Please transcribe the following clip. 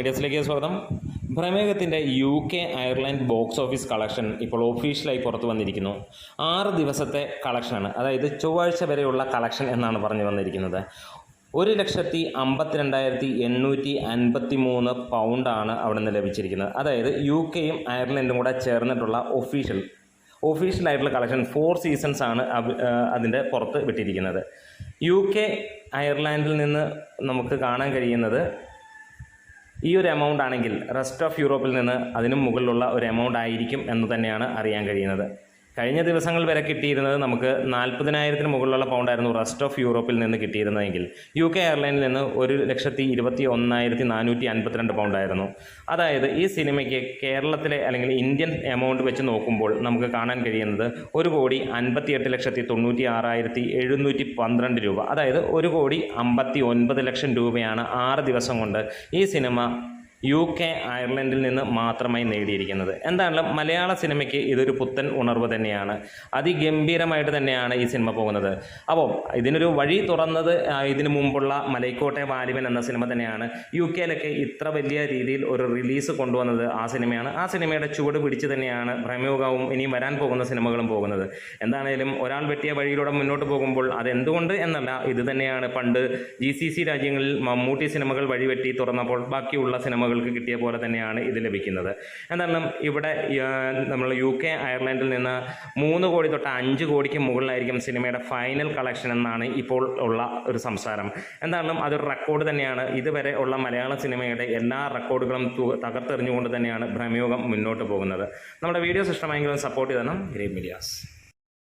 മീഡിയസിലേക്ക് സ്വാഗതം. ഭ്രമേകത്തിന്റെ U K Ireland box office collection ഇപ്പോൾ ഒഫീഷ്യലായി പുറത്തു വന്നിരിക്കുന്നു. ആറ് ദിവസത്തെ കളക്ഷനാണ് അതായത് ചൊവ്വാഴ്ച വരെയുള്ള കളക്ഷൻ എന്നാണ് പറഞ്ഞു വന്നിരിക്കുന്നത്. ഒരു ലക്ഷത്തി അമ്പത്തിരണ്ടായിരത്തി എണ്ണൂറ്റി അൻപത്തി മൂന്ന് പൗണ്ടാണ് അവിടെ നിന്ന് ലഭിച്ചിരിക്കുന്നത്. അതായത് യു കെയും അയർലൻഡും കൂടെ ചേർന്നിട്ടുള്ള ഒഫീഷ്യൽ ഒഫീഷ്യലായിട്ടുള്ള കളക്ഷൻ ഫോർ സീസൺസ് ആണ് അതിന്റെ പുറത്ത് വിട്ടിരിക്കുന്നത്. യു കെ അയർലാൻഡിൽ നിന്ന് നമുക്ക് കാണാൻ കഴിയുന്നത് ഈ ഒരു എമൗണ്ട് ആണെങ്കിൽ റെസ്റ്റ് ഓഫ് യൂറോപ്പിൽ നിന്ന് അതിനും മുകളിലുള്ള ഒരു എമൗണ്ട് ആയിരിക്കും എന്ന് തന്നെയാണ് അറിയാൻ കഴിയുന്നത്. കഴിഞ്ഞ ദിവസങ്ങൾ വരെ കിട്ടിയിരുന്നത് നമുക്ക് നാൽപ്പതിനായിരത്തിന് മുകളിലുള്ള പൗണ്ടായിരുന്നു റെസ്റ്റ് ഓഫ് യൂറോപ്പിൽ നിന്ന് കിട്ടിയിരുന്നതെങ്കിൽ യു കെ എയർലൈനിൽ നിന്ന് ഒരു ലക്ഷത്തി ഇരുപത്തി ഒന്നായിരത്തി നാനൂറ്റി അൻപത്തിരണ്ട് പൗണ്ടായിരുന്നു അതായത് ഈ സിനിമയ്ക്ക് കേരളത്തിലെ അല്ലെങ്കിൽ ഇന്ത്യൻ എമൗണ്ട് വെച്ച് നോക്കുമ്പോൾ നമുക്ക് കാണാൻ കഴിയുന്നത് ഒരു കോടി അൻപത്തിയെട്ട് ലക്ഷത്തി തൊണ്ണൂറ്റി ആറായിരത്തി എഴുന്നൂറ്റി പന്ത്രണ്ട് രൂപ. അതായത് ഒരു കോടി അമ്പത്തി ഒൻപത് ലക്ഷം രൂപയാണ് ആറ് ദിവസം കൊണ്ട് ഈ സിനിമ യു കെ അയർലൻഡിൽ നിന്ന് മാത്രമായി നേടിയിരിക്കുന്നത്. എന്തായാലും മലയാള സിനിമയ്ക്ക് ഇതൊരു പുത്തൻ ഉണർവ് തന്നെയാണ്. അതിഗംഭീരമായിട്ട് തന്നെയാണ് ഈ സിനിമ പോകുന്നത്. അപ്പോൾ ഇതിനൊരു വഴി തുറന്നത് ഇതിന് മുമ്പുള്ള മലൈക്കോട്ടെ വാലിബൻ എന്ന സിനിമ തന്നെയാണ്. യു കെയിലൊക്കെ ഇത്ര വലിയ രീതിയിൽ ഒരു റിലീസ് കൊണ്ടുവന്നത് ആ സിനിമയാണ്. ആ സിനിമയുടെ ചുവട് പിടിച്ച് തന്നെയാണ് പ്രമേഹവും ഇനിയും വരാൻ പോകുന്ന സിനിമകളും പോകുന്നത്. എന്താണേലും ഒരാൾ വെട്ടിയ വഴിയിലൂടെ മുന്നോട്ട് പോകുമ്പോൾ അതെന്തുകൊണ്ട് എന്നല്ല ഇത് തന്നെയാണ്. പണ്ട് ജി സി സി രാജ്യങ്ങളിൽ മമ്മൂട്ടി സിനിമകൾ വഴിവെട്ടി തുറന്നപ്പോൾ ബാക്കിയുള്ള സിനിമകൾക്ക് കിട്ടിയ പോലെ തന്നെയാണ് ഇത് ലഭിക്കുന്നത്. എന്തായാലും ഇവിടെ നമ്മൾ യു കെ അയർലൻഡിൽ നിന്ന് മൂന്ന് കോടി തൊട്ട് അഞ്ച് കോടിക്ക് മുകളിലായിരിക്കും സിനിമയുടെ ഫൈനൽ കളക്ഷൻ എന്നാണ് ഇപ്പോൾ ഉള്ള ഒരു സംസാരം. എന്തായാലും അതൊരു റെക്കോർഡ് തന്നെയാണ്. ഇതുവരെ ഉള്ള മലയാള സിനിമയുടെ എല്ലാ റെക്കോർഡുകളും തകർത്തെറിഞ്ഞുകൊണ്ട് തന്നെയാണ് ഭ്രമയോഗം മുന്നോട്ട് പോകുന്നത്. നമ്മുടെ വീഡിയോസ് ഇഷ്ടമായെങ്കിലും സപ്പോർട്ട് ചെയ്തണം ഗ്രേറ്റ് മീഡിയാസ്